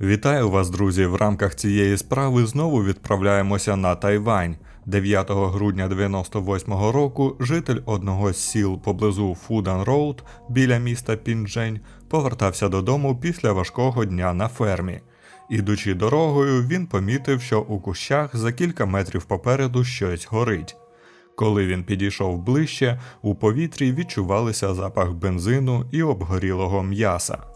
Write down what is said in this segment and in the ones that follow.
Вітаю вас, друзі! В рамках цієї справи знову відправляємося на Тайвань. 9 грудня 98-го року житель одного з сіл поблизу Фудан Роуд біля міста Пінджень повертався додому після важкого дня на фермі. Ідучи дорогою, він помітив, що у кущах за кілька метрів попереду щось горить. Коли він підійшов ближче, у повітрі відчувалися запах бензину і обгорілого м'яса.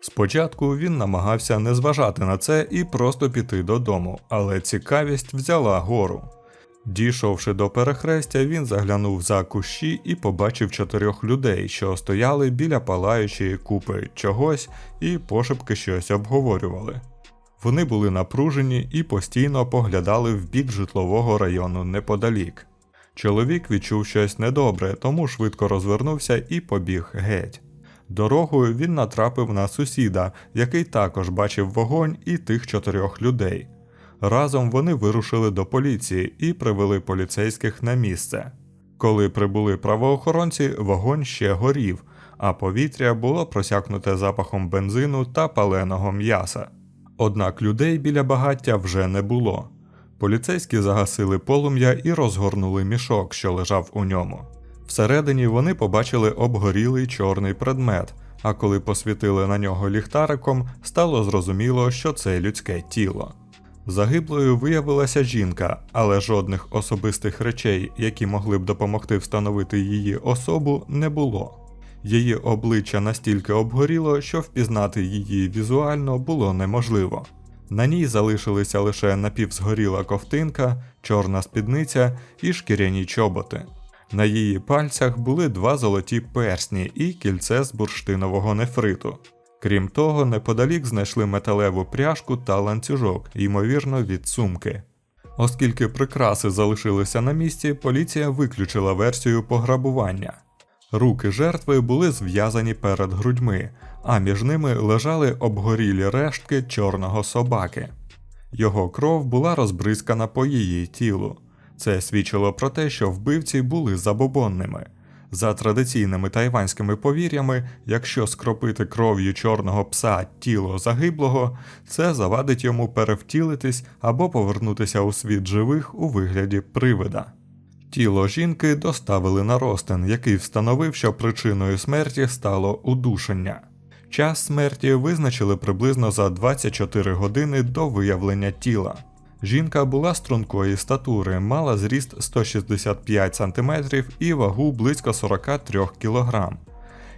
Спочатку він намагався не зважати на це і просто піти додому, але цікавість взяла гору. Дійшовши до перехрестя, він заглянув за кущі і побачив чотирьох людей, що стояли біля палаючої купи чогось і пошепки щось обговорювали. Вони були напружені і постійно поглядали в бік житлового району неподалік. Чоловік відчув щось недобре, тому швидко розвернувся і побіг геть. Дорогою він натрапив на сусіда, який також бачив вогонь і тих чотирьох людей. Разом вони вирушили до поліції і привели поліцейських на місце. Коли прибули правоохоронці, вогонь ще горів, а повітря було просякнуте запахом бензину та паленого м'яса. Однак людей біля багаття вже не було. Поліцейські загасили полум'я і розгорнули мішок, що лежав у ньому. Всередині вони побачили обгорілий чорний предмет, а коли посвітили на нього ліхтариком, стало зрозуміло, що це людське тіло. Загиблою виявилася жінка, але жодних особистих речей, які могли б допомогти встановити її особу, не було. Її обличчя настільки обгоріло, що впізнати її візуально було неможливо. На ній залишилися лише напівзгоріла ковтинка, чорна спідниця і шкіряні чоботи. На її пальцях були два золоті персні і кільце з бурштинового нефриту. Крім того, неподалік знайшли металеву пряжку та ланцюжок, ймовірно, від сумки. Оскільки прикраси залишилися на місці, поліція виключила версію пограбування. Руки жертви були зв'язані перед грудьми, а між ними лежали обгорілі рештки чорного собаки. Його кров була розбризкана по її тілу. Це свідчило про те, що вбивці були забобонними. За традиційними тайванськими повір'ями, якщо скропити кров'ю чорного пса тіло загиблого, це завадить йому перевтілитись або повернутися у світ живих у вигляді привида. Тіло жінки доставили на ростин, який встановив, що причиною смерті стало удушення. Час смерті визначили приблизно за 24 години до виявлення тіла. Жінка була стрункої статури, мала зріст 165 см і вагу близько 43 кг.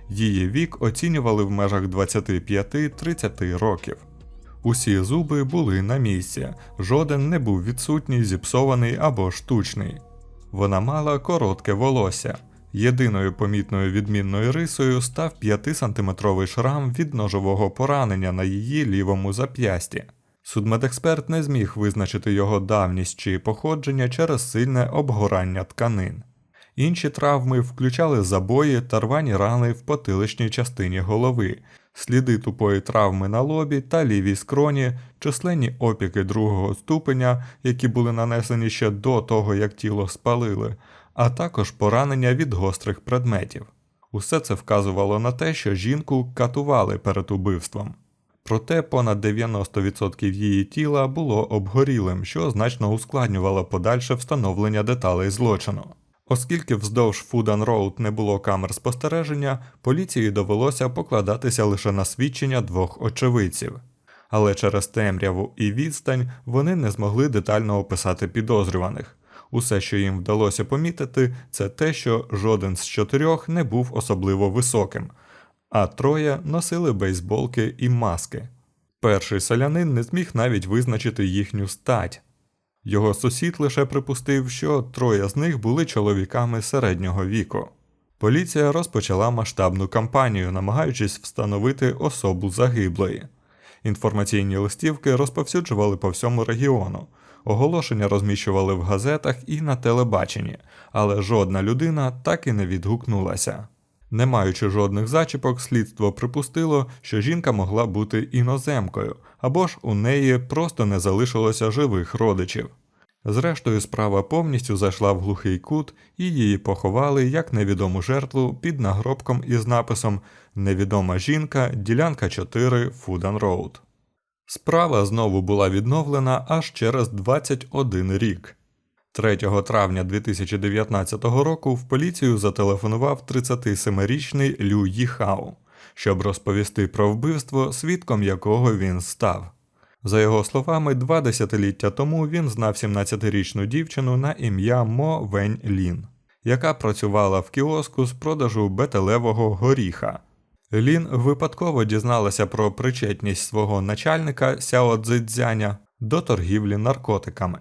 Її вік оцінювали в межах 25-30 років. Усі зуби були на місці, жоден не був відсутній, зіпсований або штучний. Вона мала коротке волосся. Єдиною помітною відмінною рисою став 5-сантиметровий шрам від ножового поранення на її лівому зап'ясті. Судмедексперт не зміг визначити його давність чи походження через сильне обгорання тканин. Інші травми включали забої та рвані рани в потиличній частині голови, сліди тупої травми на лобі та лівій скроні, численні опіки другого ступеня, які були нанесені ще до того, як тіло спалили, а також поранення від гострих предметів. Усе це вказувало на те, що жінку катували перед убивством. Проте понад 90% її тіла було обгорілим, що значно ускладнювало подальше встановлення деталей злочину. Оскільки вздовж Фудан Роуд не було камер спостереження, поліції довелося покладатися лише на свідчення двох очевидців. Але через темряву і відстань вони не змогли детально описати підозрюваних. Усе, що їм вдалося помітити, це те, що жоден з чотирьох не був особливо високим, а троє носили бейсболки і маски. Перший селянин не зміг навіть визначити їхню стать. Його сусід лише припустив, що троє з них були чоловіками середнього віку. Поліція розпочала масштабну кампанію, намагаючись встановити особу загиблої. Інформаційні листівки розповсюджували по всьому регіону, оголошення розміщували в газетах і на телебаченні, але жодна людина так і не відгукнулася. Не маючи жодних зачіпок, слідство припустило, що жінка могла бути іноземкою, або ж у неї просто не залишилося живих родичів. Зрештою, справа повністю зайшла в глухий кут і її поховали як невідому жертву під нагробком із написом Невідома жінка, ділянка 4 Фудан Роуд. Справа знову була відновлена аж через 21 рік. 3 травня 2019 року в поліцію зателефонував 37-річний Лю Їхао, щоб розповісти про вбивство, свідком якого він став. За його словами, два десятиліття тому він знав 17-річну дівчину на ім'я Мо Вень Лін, яка працювала в кіоску з продажу бетелевого горіха. Лін випадково дізналася про причетність свого начальника Сяо Цзидзяня до торгівлі наркотиками.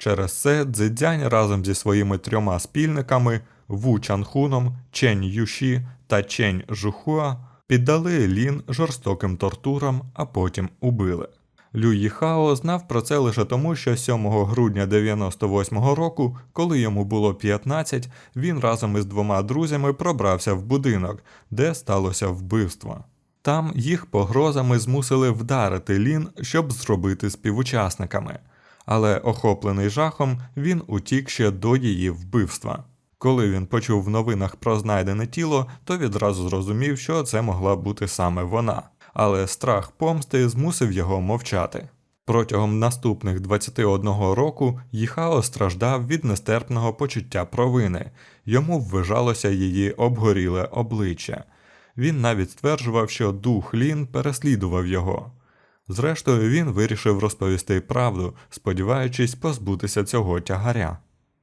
Через це Цзидзянь разом зі своїми трьома спільниками Ву Чанхуном, Чень Юші та Чень Жухуа піддали Лін жорстоким тортурам, а потім убили. Лю Їхао знав про це лише тому, що 7 грудня 98-го року, коли йому було 15, він разом із двома друзями пробрався в будинок, де сталося вбивство. Там їх погрозами змусили вдарити Лін, щоб зробити співучасниками. Але охоплений жахом, він утік ще до її вбивства. Коли він почув в новинах про знайдене тіло, то відразу зрозумів, що це могла бути саме вона але страх помсти змусив його мовчати. Протягом наступних 21 року Їхао страждав від нестерпного почуття провини, йому ввижалося її обгоріле обличчя. Він навіть стверджував, що дух Лін переслідував його. Зрештою, він вирішив розповісти правду, сподіваючись позбутися цього тягаря.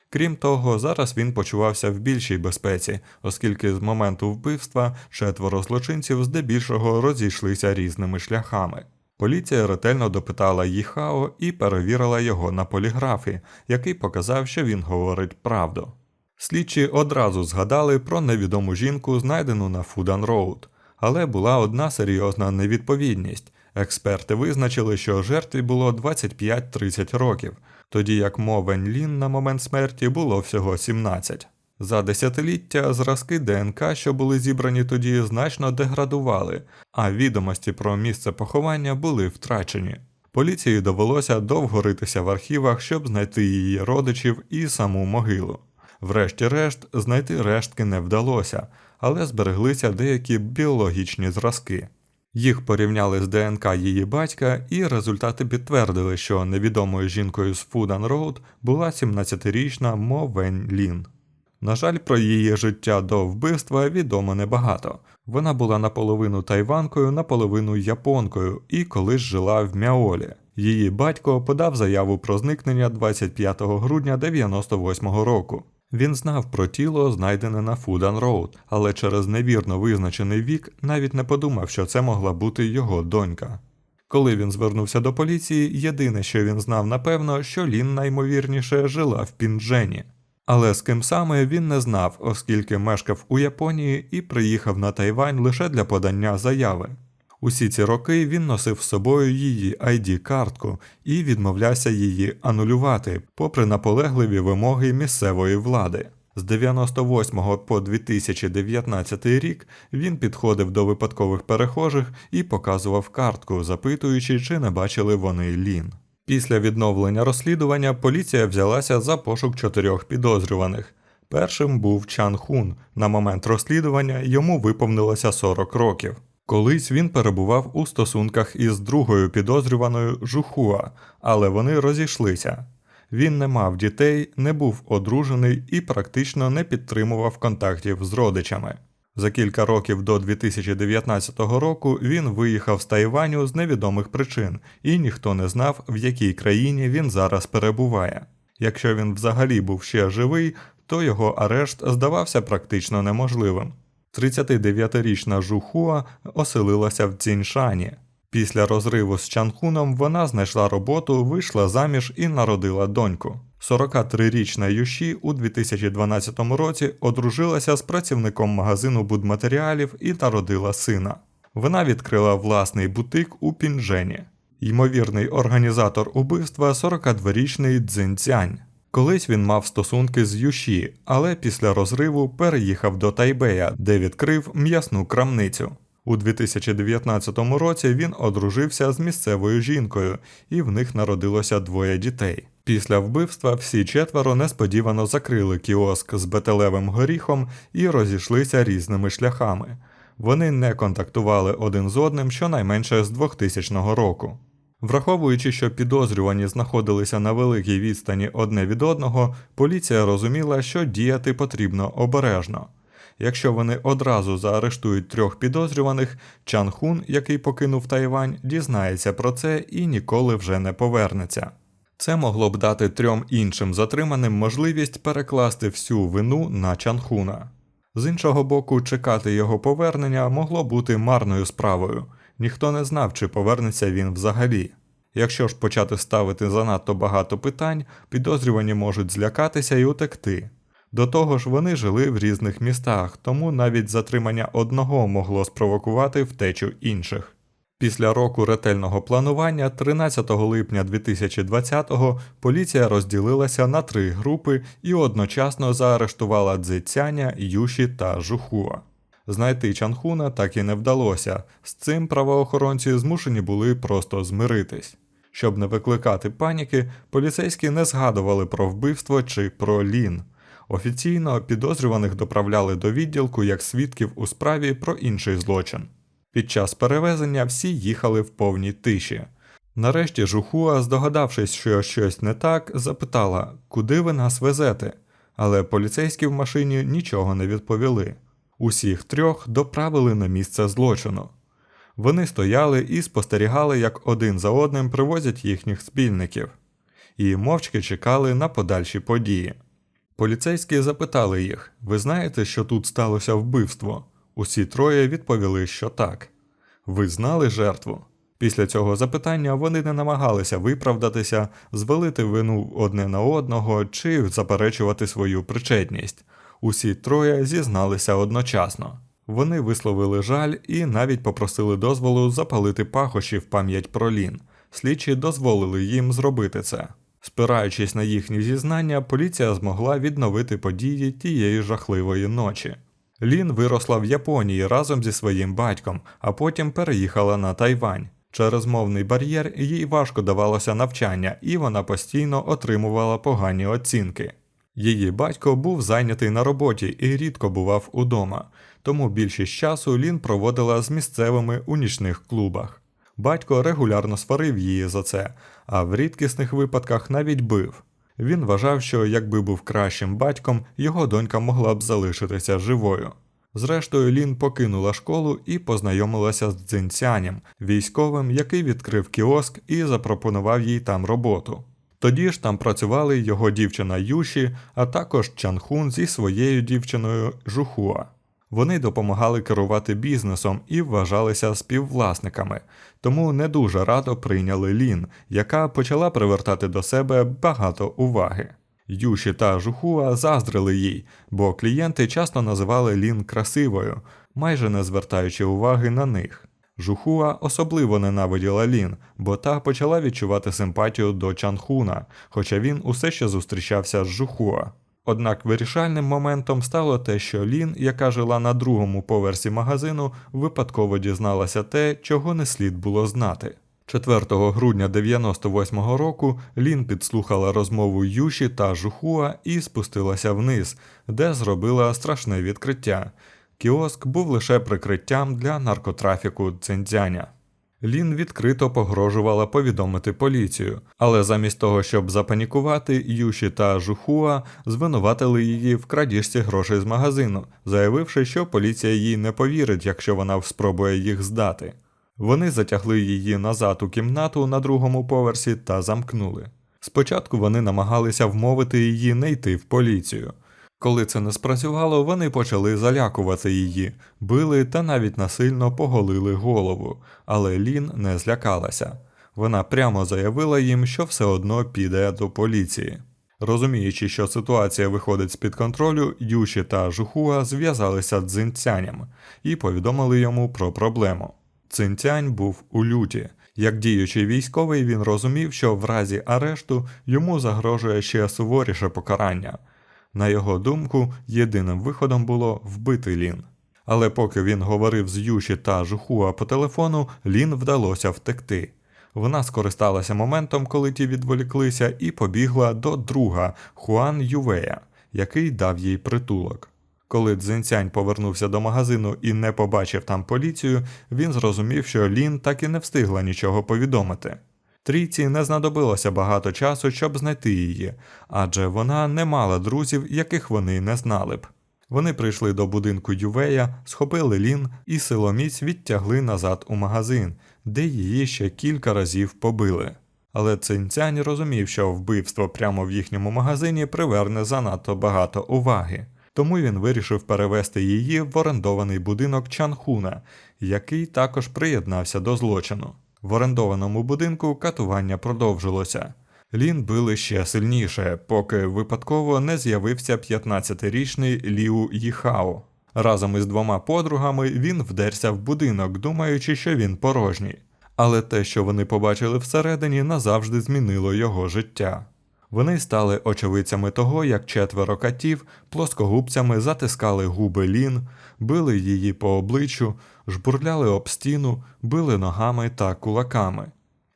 Крім того, зараз він почувався в більшій безпеці, оскільки з моменту вбивства четверо злочинців здебільшого розійшлися різними шляхами. Поліція ретельно допитала Їхао і перевірила його на поліграфі, який показав, що він говорить правду. Слідчі одразу згадали про невідому жінку, знайдену на Фудан Роуд, але була одна серйозна невідповідність. Експерти визначили, що жертві було 25-30 років, тоді як мовень Лін на момент смерті було всього 17. За десятиліття зразки ДНК, що були зібрані тоді, значно деградували, а відомості про місце поховання були втрачені. Поліції довелося довго ритися в архівах, щоб знайти її родичів і саму могилу. Врешті-решт, знайти рештки не вдалося, але збереглися деякі біологічні зразки. Їх порівняли з ДНК її батька, і результати підтвердили, що невідомою жінкою з Фудан Роуд була 17-річна Мо Вень Лін. На жаль, про її життя до вбивства відомо небагато. Вона була наполовину тайванкою, наполовину японкою і колись жила в Мяолі. Її батько подав заяву про зникнення 25 грудня 98 року. Він знав про тіло, знайдене на Фудан Роуд, але через невірно визначений вік навіть не подумав, що це могла бути його донька. Коли він звернувся до поліції, єдине, що він знав напевно, що Лін наймовірніше жила в Пінджені. Але з ким саме він не знав, оскільки мешкав у Японії і приїхав на Тайвань лише для подання заяви. Усі ці роки він носив з собою її id картку і відмовлявся її анулювати, попри наполегливі вимоги місцевої влади. З 98 по 2019 рік він підходив до випадкових перехожих і показував картку, запитуючи, чи не бачили вони лін. Після відновлення розслідування поліція взялася за пошук чотирьох підозрюваних. Першим був Чан Хун. На момент розслідування йому виповнилося 40 років. Колись він перебував у стосунках із другою підозрюваною Жухуа, але вони розійшлися. Він не мав дітей, не був одружений і практично не підтримував контактів з родичами. За кілька років до 2019 року він виїхав з Тайваню з невідомих причин, і ніхто не знав, в якій країні він зараз перебуває. Якщо він взагалі був ще живий, то його арешт здавався практично неможливим. 39-річна Жухуа оселилася в Ціншані. Після розриву з Чанхуном вона знайшла роботу, вийшла заміж і народила доньку. 43-річна Юші у 2012 році одружилася з працівником магазину будматеріалів і народила сина. Вона відкрила власний бутик у Пінжені. Ймовірний організатор убивства 42-річний Цзинцянь. Колись він мав стосунки з Юші, але після розриву переїхав до Тайбея, де відкрив м'ясну крамницю. У 2019 році він одружився з місцевою жінкою, і в них народилося двоє дітей. Після вбивства всі четверо несподівано закрили кіоск з бетелевим горіхом і розійшлися різними шляхами. Вони не контактували один з одним щонайменше з 2000 року. Враховуючи, що підозрювані знаходилися на великій відстані одне від одного, поліція розуміла, що діяти потрібно обережно. Якщо вони одразу заарештують трьох підозрюваних, Чан Хун, який покинув Тайвань, дізнається про це і ніколи вже не повернеться. Це могло б дати трьом іншим затриманим можливість перекласти всю вину на Чанхуна. З іншого боку, чекати його повернення могло бути марною справою. Ніхто не знав, чи повернеться він взагалі. Якщо ж почати ставити занадто багато питань, підозрювані можуть злякатися і утекти. До того ж, вони жили в різних містах, тому навіть затримання одного могло спровокувати втечу інших. Після року ретельного планування, 13 липня 2020-го, поліція розділилася на три групи і одночасно заарештувала Цзецяня, Юші та Жухуа. Знайти Чанхуна так і не вдалося. З цим правоохоронці змушені були просто змиритись. Щоб не викликати паніки, поліцейські не згадували про вбивство чи про лін. Офіційно підозрюваних доправляли до відділку як свідків у справі про інший злочин. Під час перевезення всі їхали в повній тиші. Нарешті Жухуа, здогадавшись, що щось не так, запитала, куди ви нас везете, але поліцейські в машині нічого не відповіли. Усіх трьох доправили на місце злочину. Вони стояли і спостерігали, як один за одним привозять їхніх спільників, і мовчки чекали на подальші події. Поліцейські запитали їх: ви знаєте, що тут сталося вбивство? Усі троє відповіли, що так. Ви знали жертву? Після цього запитання вони не намагалися виправдатися, звалити вину одне на одного чи заперечувати свою причетність. Усі троє зізналися одночасно. Вони висловили жаль і навіть попросили дозволу запалити пахощі в пам'ять про лін. Слідчі дозволили їм зробити це. Спираючись на їхні зізнання, поліція змогла відновити події тієї жахливої ночі. Лін виросла в Японії разом зі своїм батьком, а потім переїхала на Тайвань. Через мовний бар'єр їй важко давалося навчання, і вона постійно отримувала погані оцінки. Її батько був зайнятий на роботі і рідко бував удома, тому більшість часу Лін проводила з місцевими у нічних клубах. Батько регулярно сварив її за це, а в рідкісних випадках навіть бив. Він вважав, що якби був кращим батьком, його донька могла б залишитися живою. Зрештою, Лін покинула школу і познайомилася з дзинцянем, військовим, який відкрив кіоск і запропонував їй там роботу. Тоді ж там працювали його дівчина Юші, а також Чанхун зі своєю дівчиною Жухуа. Вони допомагали керувати бізнесом і вважалися співвласниками, тому не дуже радо прийняли Лін, яка почала привертати до себе багато уваги. Юші та Жухуа заздрили їй, бо клієнти часто називали Лін красивою, майже не звертаючи уваги на них. Жухуа особливо ненавиділа Лін, бо та почала відчувати симпатію до Чанхуна, хоча він усе ще зустрічався з Жухуа. Однак вирішальним моментом стало те, що Лін, яка жила на другому поверсі магазину, випадково дізналася те, чого не слід було знати. 4 грудня 98-го року Лін підслухала розмову Юші та Жухуа і спустилася вниз, де зробила страшне відкриття. Кіоск був лише прикриттям для наркотрафіку Цинцзяня. Лін відкрито погрожувала повідомити поліцію, але замість того, щоб запанікувати, Юші та Жухуа звинуватили її в крадіжці грошей з магазину, заявивши, що поліція їй не повірить, якщо вона спробує їх здати. Вони затягли її назад у кімнату на другому поверсі та замкнули. Спочатку вони намагалися вмовити її не йти в поліцію. Коли це не спрацювало, вони почали залякувати її, били та навіть насильно поголили голову, але Лін не злякалася. Вона прямо заявила їм, що все одно піде до поліції. Розуміючи, що ситуація виходить з-під контролю, Юші та Жухуа зв'язалися з дзинцяням і повідомили йому про проблему. Цинцянь був у люті. Як діючий військовий, він розумів, що в разі арешту йому загрожує ще суворіше покарання. На його думку, єдиним виходом було вбити Лін. Але поки він говорив з Юші та Жухуа по телефону, Лін вдалося втекти. Вона скористалася моментом, коли ті відволіклися, і побігла до друга Хуан Ювея, який дав їй притулок. Коли Цзинцянь повернувся до магазину і не побачив там поліцію, він зрозумів, що Лін так і не встигла нічого повідомити. Трійці не знадобилося багато часу, щоб знайти її, адже вона не мала друзів, яких вони не знали б. Вони прийшли до будинку Ювея, схопили Лін і силоміць відтягли назад у магазин, де її ще кілька разів побили. Але Цинцянь розумів, що вбивство прямо в їхньому магазині приверне занадто багато уваги. Тому він вирішив перевести її в орендований будинок Чанхуна, який також приєднався до злочину. В орендованому будинку катування продовжилося. Лін били ще сильніше, поки випадково не з'явився 15-річний Ліу Їхао. Разом із двома подругами він вдерся в будинок, думаючи, що він порожній. Але те, що вони побачили всередині, назавжди змінило його життя. Вони стали очевидцями того, як четверо катів плоскогубцями затискали губи Лін, били її по обличчю, жбурляли об стіну, били ногами та кулаками.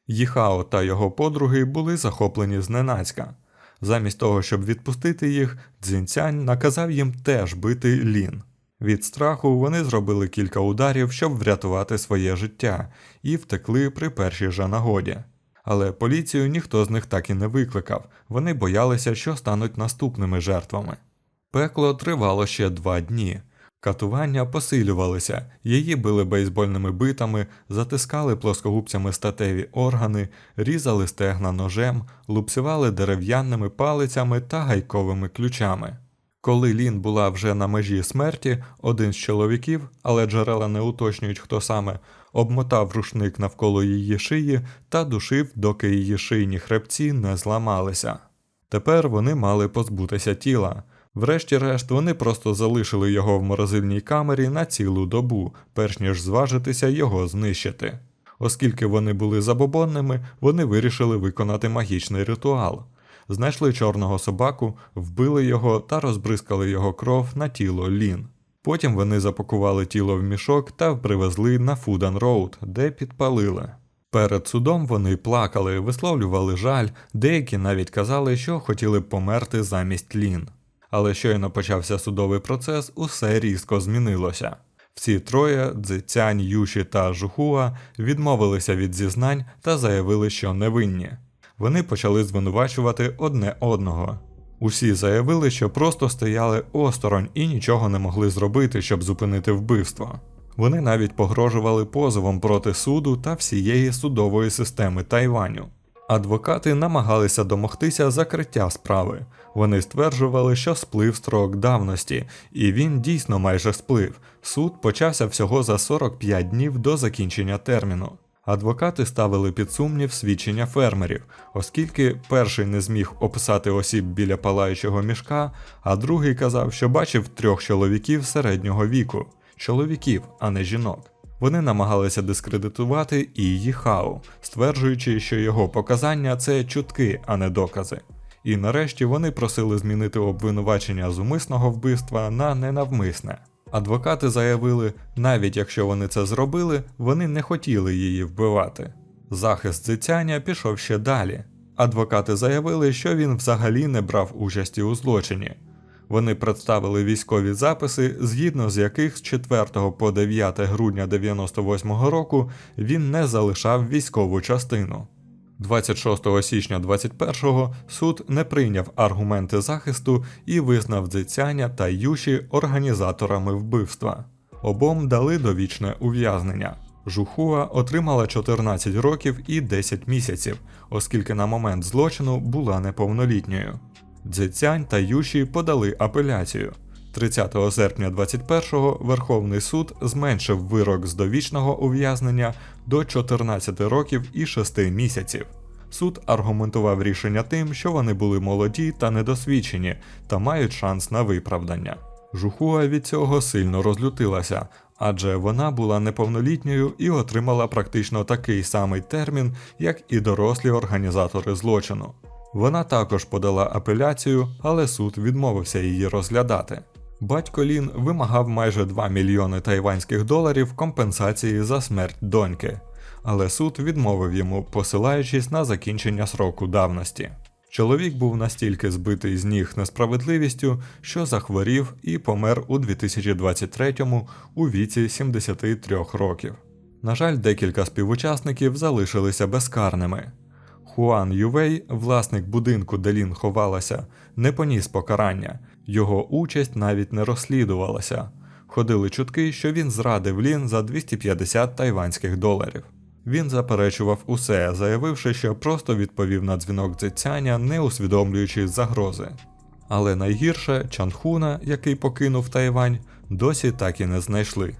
Їхао та його подруги були захоплені зненацька. Замість того, щоб відпустити їх, Цзінцянь наказав їм теж бити Лін. Від страху вони зробили кілька ударів, щоб врятувати своє життя, і втекли при першій же нагоді. Але поліцію ніхто з них так і не викликав, вони боялися, що стануть наступними жертвами. Пекло тривало ще два дні. Катування посилювалися, її били бейсбольними битами, затискали плоскогубцями статеві органи, різали стегна ножем, лупцювали дерев'яними палицями та гайковими ключами. Коли Лін була вже на межі смерті, один з чоловіків, але джерела не уточнюють, хто саме, обмотав рушник навколо її шиї та душив, доки її шийні хребці не зламалися. Тепер вони мали позбутися тіла. Врешті-решт, вони просто залишили його в морозильній камері на цілу добу, перш ніж зважитися його знищити. Оскільки вони були забобонними, вони вирішили виконати магічний ритуал. Знайшли чорного собаку, вбили його та розбризкали його кров на тіло Лін. Потім вони запакували тіло в мішок та привезли на Фудан Роуд, де підпалили. Перед судом вони плакали, висловлювали жаль, деякі навіть казали, що хотіли б померти замість Лін. Але щойно почався судовий процес, усе різко змінилося. Всі троє Цзицянь, Юші та Жухуа відмовилися від зізнань та заявили, що невинні. Вони почали звинувачувати одне одного. Усі заявили, що просто стояли осторонь і нічого не могли зробити, щоб зупинити вбивство. Вони навіть погрожували позовом проти суду та всієї судової системи Тайваню. Адвокати намагалися домогтися закриття справи. Вони стверджували, що сплив строк давності, і він дійсно майже сплив. Суд почався всього за 45 днів до закінчення терміну. Адвокати ставили під сумнів свідчення фермерів, оскільки перший не зміг описати осіб біля палаючого мішка, а другий казав, що бачив трьох чоловіків середнього віку чоловіків, а не жінок. Вони намагалися дискредитувати і Їхау, стверджуючи, що його показання це чутки, а не докази. І нарешті вони просили змінити обвинувачення з умисного вбивства на ненавмисне. Адвокати заявили, навіть якщо вони це зробили, вони не хотіли її вбивати. Захист Цицяня пішов ще далі. Адвокати заявили, що він взагалі не брав участі у злочині. Вони представили військові записи, згідно з яких з 4 по 9 грудня 98 року він не залишав військову частину. 26 січня 21-го суд не прийняв аргументи захисту і визнав Дзицяня та Юші організаторами вбивства. Обом дали довічне ув'язнення. Жухуа отримала 14 років і 10 місяців, оскільки на момент злочину була неповнолітньою. Дзицянь та Юші подали апеляцію. 30 серпня 21-го Верховний суд зменшив вирок з довічного ув'язнення до 14 років і 6 місяців. Суд аргументував рішення тим, що вони були молоді та недосвідчені та мають шанс на виправдання. Жухуа від цього сильно розлютилася, адже вона була неповнолітньою і отримала практично такий самий термін, як і дорослі організатори злочину. Вона також подала апеляцію, але суд відмовився її розглядати. Батько Лін вимагав майже 2 мільйони тайванських доларів компенсації за смерть доньки, але суд відмовив йому, посилаючись на закінчення сроку давності. Чоловік був настільки збитий з ніг несправедливістю, що захворів і помер у 2023-му у віці 73 років. На жаль, декілька співучасників залишилися безкарними. Хуан Ювей, власник будинку, де Лін ховалася, не поніс покарання, його участь навіть не розслідувалася. Ходили чутки, що він зрадив Лін за 250 тайванських доларів. Він заперечував усе, заявивши, що просто відповів на дзвінок дзицяня, не усвідомлюючи загрози. Але найгірше Чанхуна, який покинув Тайвань, досі так і не знайшли.